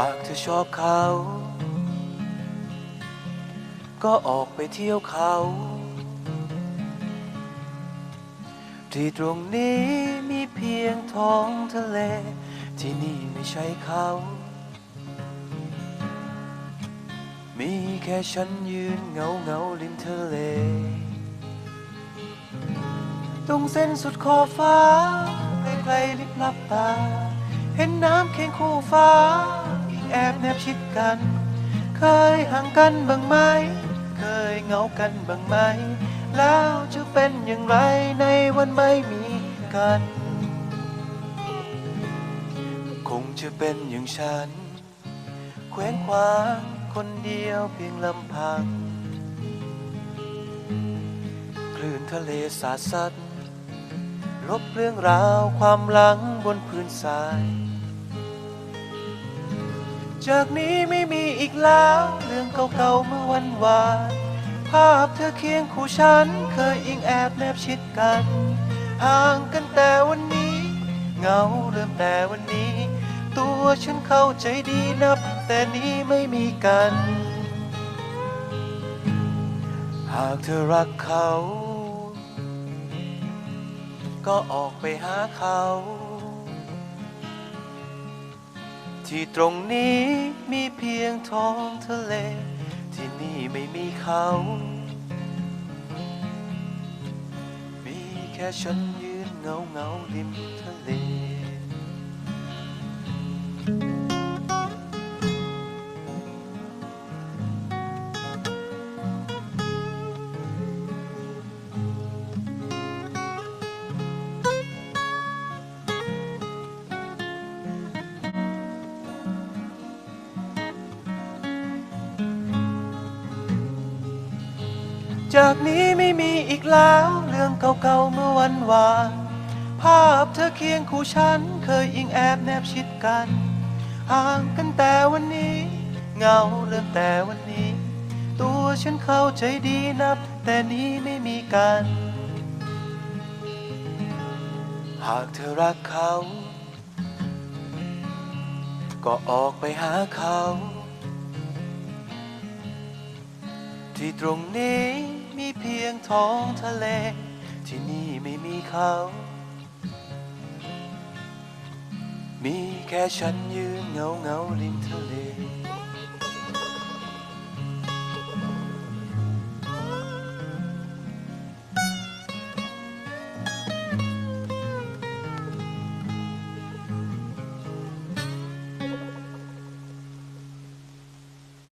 ากเธอชอบเขา ก็ออกไปเที่ยวเขา ที่ตรงนี้มีเพียงท้องทะเล ที่นี่ไม่ใช่เขา มีแค่ฉันยืนเงาเงาริมทะเล ตรงเส้นสุดขอบฟ้าใกล้ๆลิบลับตาเห็นน้ำเคียงคู่ฟ้า แอบแนบชิดกัน เคยห่างกันบ้างไหม เคยเหงากันบ้างไหม แล้วจะเป็นอย่างไรในวันไม่มีกัน คงจะเป็นอย่างฉันเคว้งคว้างคนเดียวเพียงลำพัง คลื่นทะเลสาดซัดลบเรื่องราวความหลังบนพื้นทราย จากนี้ไม่มีอีกแล้ว เรื่องเก่าๆเมื่อวันวานภาพเธอเคียงคู่ฉัน เคยอิงแอบแนบชิดกันห่างกันแต่วันนี้เหงาเริ่มแต่วันนี้ ตัวฉันเข้าใจดีนับ แต่นี้ไม่มีกัน หากเธอรักเขา ก็ออกไปหาเขา ที่ตรงนี้มีเพียงท้องทะเล ที่นี่ไม่มีเขา มีแค่ฉันยืนเงาเงาริมทะเล จากนี้ไม่มีอีกแล้ว เรื่องเก่าๆเมื่อวันวานภาพเธอเคียงคู่ฉัน เคยอิงแอบแนบชิดกัน ห่างกันแต่วันนี้ เงาเริ่มแต่วันนี้ ตัวฉันเข้าใจดีนับ แต่นี้ไม่มีกัน หากเธอรักเขา ก็ออกไปหาเขา ที่ตรงนี้มีเพียงท้องทะเล ที่นี่ไม่มีเขา มีแค่ฉันยืนเงาเงาริมทะเล